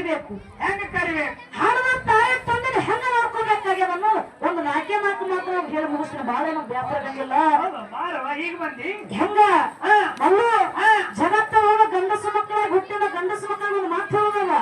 ಕರಿಬೇಕು? ಹೆಂಗ ಕರಿಬೇಕು? ಹಣದ ತಾಯಿ ತಂದೆ ಹೆಂಗ ನೋಡ್ಕೋಬೇಕಾಗ್ಯದ ಒಂದು ನಾಲ್ಕೇ ನಾಲ್ಕು ಮಾತ್ರ ಹೇಳಿ ಮುಗಿಸ್ತೀನಿ ಬಹಳ ಏನೋ ವ್ಯಾಪಾರಗಳಿಲ್ಲ ಈಗ ಬಂದಿ? ಹೆಂಗ? ಅಲ್ಲೂ ಜಗತ್ತ ಗಂಡಸು ಮಕ್ಕಳ ಹುಟ್ಟಿದ ಗಂಡಸು ಮಕ್ಕಳ ಒಂದು ಮಾತು ಹೇಳೋದಲ್ಲ?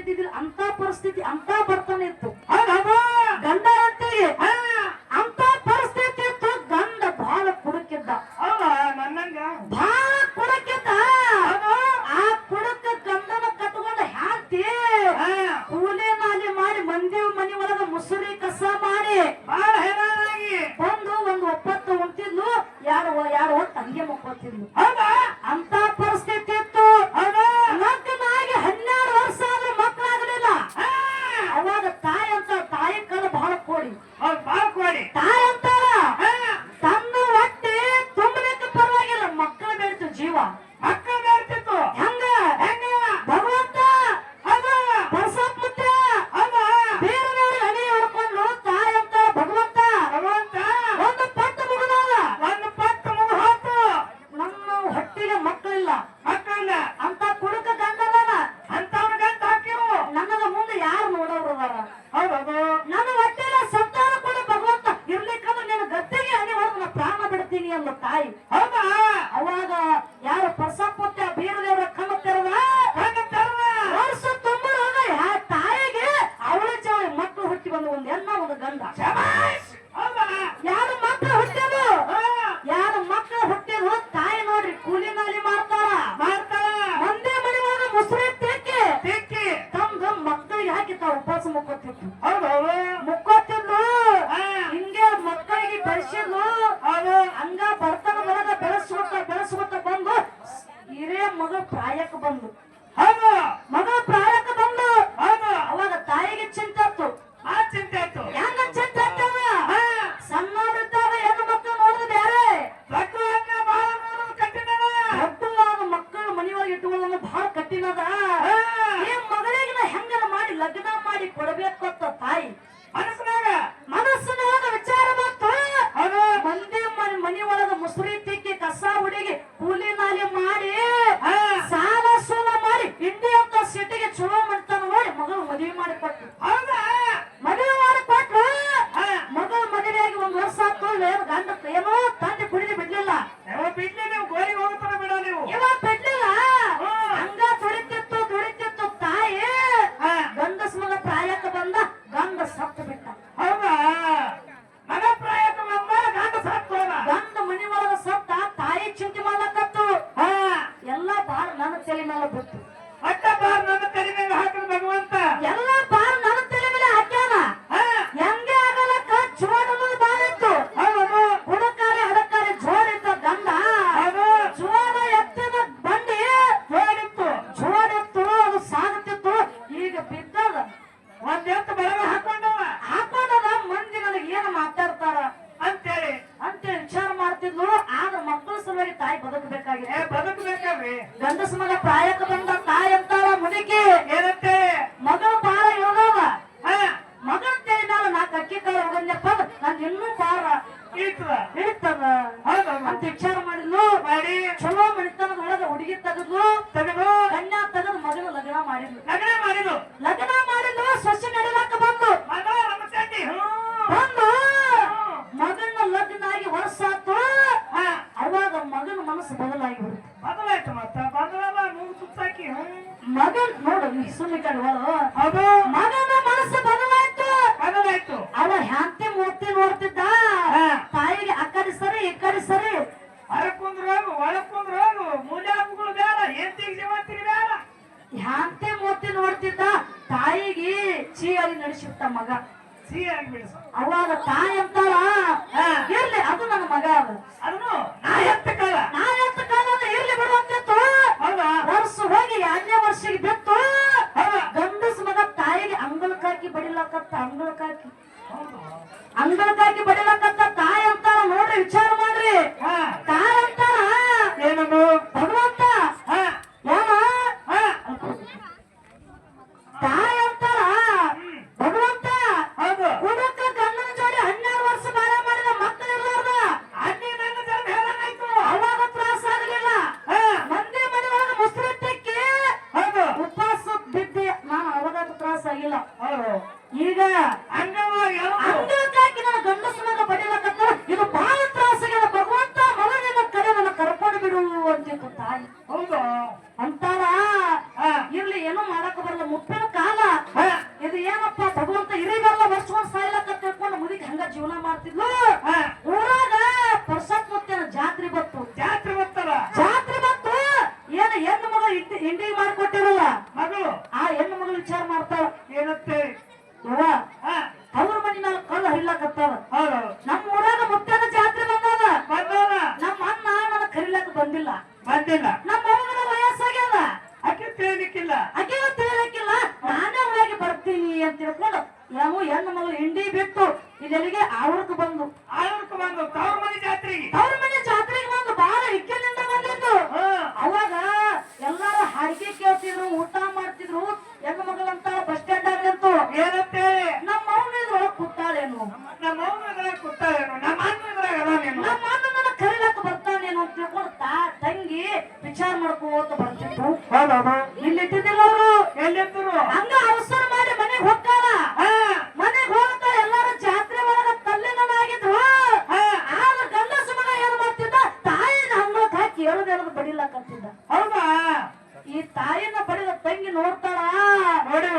ಇದ್ದಿದ್ದಿಲ್ಲ ಅಂತ ಪರಿಸ್ಥಿತಿ ಅಂತ ಬರ್ತಾನೆ ಇತ್ತು. ಆಗ ಅಹಮದ್ ಸಲೀಮ್ ಅಲ್ಲ ಗೊತ್ತು ಅಟ್ಟ ಬಾರ್ ನನ್ನ ಕರಿಮೆ ಹರಿಲಕತ್ತಾವ ಬಡಿದ ತಂಗಿ ನೋಡ್ತಾಳ ನೋಡು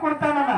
ಕೊಡ್ತಾನಲ್ಲ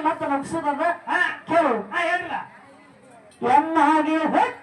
ಮತ್ತೆ ನಗ್ಸೋದದ ಹಾ. ಕೇಳು. ಎನ್ನಾಗಿ ಹೊಟ್ಟ